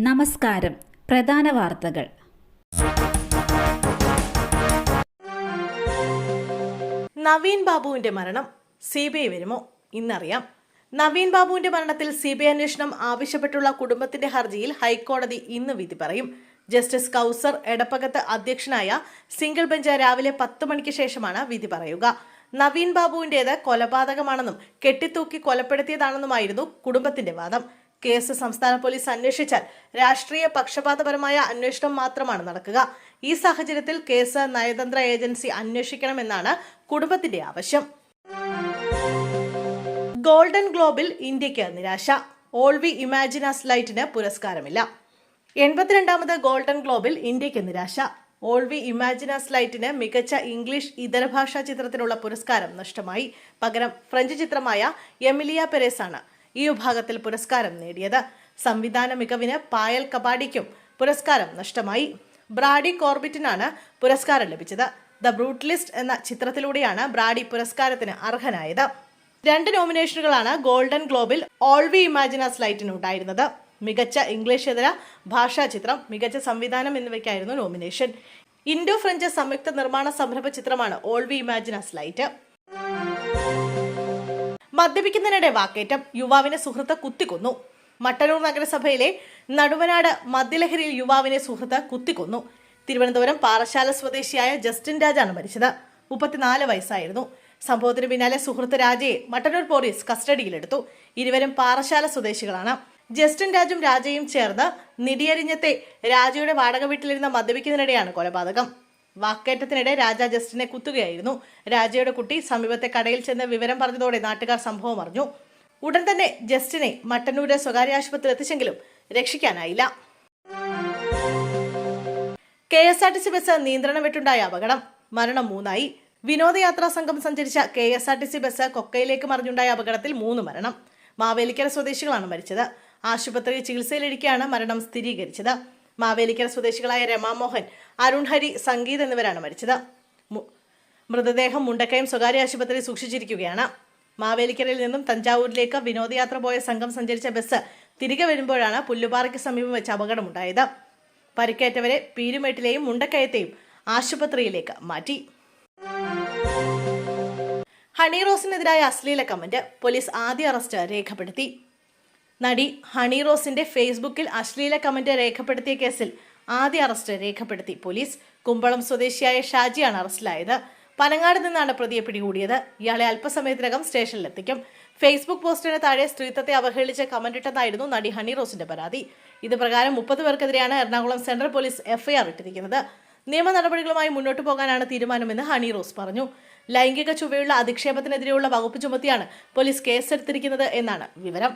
നമസ്കാരം. പ്രധാന വാർത്തകൾ. നവീൻ ബാബുവിന്റെ മരണം സി ബി ഐ വരുമോ? ഇന്നറിയാം. നവീൻ ബാബുവിന്റെ മരണത്തിൽ സി ബി ഐ അന്വേഷണം ആവശ്യപ്പെട്ടുള്ള കുടുംബത്തിന്റെ ഹർജിയിൽ ഹൈക്കോടതി ഇന്ന് വിധി പറയും. ജസ്റ്റിസ് കൗസർ എടപ്പകത്ത് അധ്യക്ഷനായ സിംഗിൾ ബെഞ്ച് രാവിലെ പത്ത് മണിക്ക് ശേഷമാണ് വിധി പറയുക. നവീൻ ബാബുവിന്റേത് കൊലപാതകമാണെന്നും കെട്ടിത്തൂക്കി കൊലപ്പെടുത്തിയതാണെന്നുമായിരുന്നു കുടുംബത്തിന്റെ വാദം. കേസ് സംസ്ഥാന പോലീസ് അന്വേഷിച്ചാൽ രാഷ്ട്രീയ പക്ഷപാതപരമായ അന്വേഷണം മാത്രമാണ് നടക്കുക. ഈ സാഹചര്യത്തിൽ കേസ് നയതന്ത്ര ഏജൻസി അന്വേഷിക്കണമെന്നാണ് കുടുംബത്തിന്റെ ആവശ്യം. ഗോൾഡൻ ഗ്ലോബിൽ ഇന്ത്യയ്ക്ക് നിരാശ. ഓൾ വി ഇമാജിനാസ് ലൈറ്റിന് പുരസ്കാരമില്ല. എൺപത്തിരണ്ടാമത് ഗോൾഡൻ ഗ്ലോബിൽ ഇന്ത്യയ്ക്ക് നിരാശ. ഓൾ വി ഇമാജിനാസ് ലൈറ്റിന് മികച്ച ഇംഗ്ലീഷ് ഇതര ഭാഷാ ചിത്രത്തിനുള്ള പുരസ്കാരം നഷ്ടമായി. പകരം ഫ്രഞ്ച് ചിത്രമായ എമിലിയ പെരേസ് ആണ് ഈ വിഭാഗത്തിൽ പുരസ്കാരം നേടിയത്. സംവിധാന മികവിന് പായൽ കബാഡിക്കും പുരസ്കാരം നഷ്ടമായി. ബ്രാഡി കോർബിറ്റിനാണ് പുരസ്കാരം ലഭിച്ചത്. ദ ബ്രൂട്ട്ലിസ്റ്റ് എന്ന ചിത്രത്തിലൂടെയാണ് ബ്രാഡി പുരസ്കാരത്തിന് അർഹനായത്. രണ്ട് നോമിനേഷനുകളാണ് ഗോൾഡൻ ഗ്ലോബിൽ ഓൾ വി ഇമാജിനാസ് ലൈറ്റിന് ഉണ്ടായിരുന്നത്. മികച്ച ഇംഗ്ലീഷ് ഇതര ഭാഷാ ചിത്രം മികച്ച സംവിധാനം എന്നിവയ്ക്കായിരുന്നു നോമിനേഷൻ. ഇൻഡോ ഫ്രഞ്ച് സംയുക്ത നിർമ്മാണ സംരംഭ ചിത്രമാണ് all we imagine as light. മദ്യപിക്കുന്നതിനിടെ വാക്കേറ്റം യുവാവിനെ സുഹൃത്ത് കുത്തിക്കൊന്നു. മട്ടന്നൂർ നഗരസഭയിലെ നടുവനാട് മദ്യലഹരിയിൽ യുവാവിനെ സുഹൃത്ത് കുത്തിക്കൊന്നു. തിരുവനന്തപുരം പാറശാല സ്വദേശിയായ ജസ്റ്റിൻ രാജാണ് മരിച്ചത്. മുപ്പത്തിനാല് വയസ്സായിരുന്നു. സംഭവത്തിന് പിന്നാലെ സുഹൃത്ത് രാജയെ മട്ടന്നൂർ പോലീസ് കസ്റ്റഡിയിലെടുത്തു. ഇരുവരും പാറശാല സ്വദേശികളാണ്. ജസ്റ്റിൻ രാജും രാജയും ചേർന്ന് നിടിയരിഞ്ഞത്തെ രാജയുടെ വാടക വീട്ടിലിരുന്ന് മദ്യപിക്കുന്നതിനിടെയാണ് കൊലപാതകം. വാക്കേറ്റത്തിനിടെ രാജ ജസ്റ്റിനെ കുത്തുകയായിരുന്നു. രാജയുടെ കുട്ടി സമീപത്തെ കടയിൽ ചെന്ന് വിവരം പറഞ്ഞതോടെ നാട്ടുകാർ സംഭവം അറിഞ്ഞു. ഉടൻ തന്നെ ജസ്റ്റിനെ മട്ടന്നൂര് സ്വകാര്യ ആശുപത്രിയിൽ എത്തിച്ചെങ്കിലും രക്ഷിക്കാനായില്ല. K S R T C bus നിയന്ത്രണം വിട്ടുണ്ടായ അപകടം. മരണം മൂന്നായി. വിനോദയാത്രാ സംഘം സഞ്ചരിച്ച K S R T C bus കൊക്കയിലേക്ക് മറിഞ്ഞുണ്ടായ അപകടത്തിൽ മൂന്ന് മരണം. മാവേലിക്കര സ്വദേശികളാണ് മരിച്ചത്. ആശുപത്രിയിൽ ചികിത്സയിലിരിക്കെയാണ് മരണം സ്ഥിരീകരിച്ചത്. മാവേലിക്കര സ്വദേശികളായ രമാമോഹൻ അരുൺ ഹരി സംഗീത് എന്നിവരാണ് മരിച്ചത്. മൃതദേഹം മുണ്ടക്കയം സ്വകാര്യ ആശുപത്രിയിൽ സൂക്ഷിച്ചിരിക്കുകയാണ്. മാവേലിക്കരയിൽ നിന്നും തഞ്ചാവൂരിലേക്ക് വിനോദയാത്ര പോയ സംഘം സഞ്ചരിച്ച ബസ് തിരികെ വരുമ്പോഴാണ് പുല്ലുപാറയ്ക്ക് സമീപം വെച്ച് അപകടമുണ്ടായത്. പരിക്കേറ്റവരെ പീരുമേട്ടിലെയും മുണ്ടക്കയത്തെയും ആശുപത്രിയിലേക്ക് മാറ്റി. ഹണി റോസിനെതിരായ അശ്ലീല കമന്റ് പോലീസ് ആദ്യ അറസ്റ്റ് രേഖപ്പെടുത്തി. നടി ഹണി റോസിന്റെ ഫേസ്ബുക്കിൽ അശ്ലീല കമന്റ് രേഖപ്പെടുത്തിയ കേസിൽ ആദ്യ അറസ്റ്റ് രേഖപ്പെടുത്തി പോലീസ്. കുമ്പളം സ്വദേശിയായ ഷാജിയാണ് അറസ്റ്റിലായത്. പനങ്ങാട് നിന്നാണ് പ്രതിയെ പിടികൂടിയത്. ഇയാളെ അല്പസമയത്തിനകം സ്റ്റേഷനിലെത്തിക്കും. ഫേസ്ബുക്ക് പോസ്റ്റിന് താഴെ സ്ത്രീത്വത്തെ അവഹേളിച്ച് കമന്റിട്ടെന്നായിരുന്നു നടി ഹണി റോസിന്റെ പരാതി. ഇത് പ്രകാരം മുപ്പത് പേർക്കെതിരെയാണ് എറണാകുളം സെൻട്രൽ പോലീസ് എഫ്ഐആർ ഇട്ടിരിക്കുന്നത്. നിയമ നടപടികളുമായി മുന്നോട്ട് പോകാനാണ് തീരുമാനമെന്ന് ഹണി റോസ് പറഞ്ഞു. ലൈംഗിക ചുവയുള്ള അധിക്ഷേപത്തിനെതിരെയുള്ള വകുപ്പ് ചുമത്തിയാണ് പോലീസ് കേസെടുത്തിരിക്കുന്നത് എന്നാണ് വിവരം.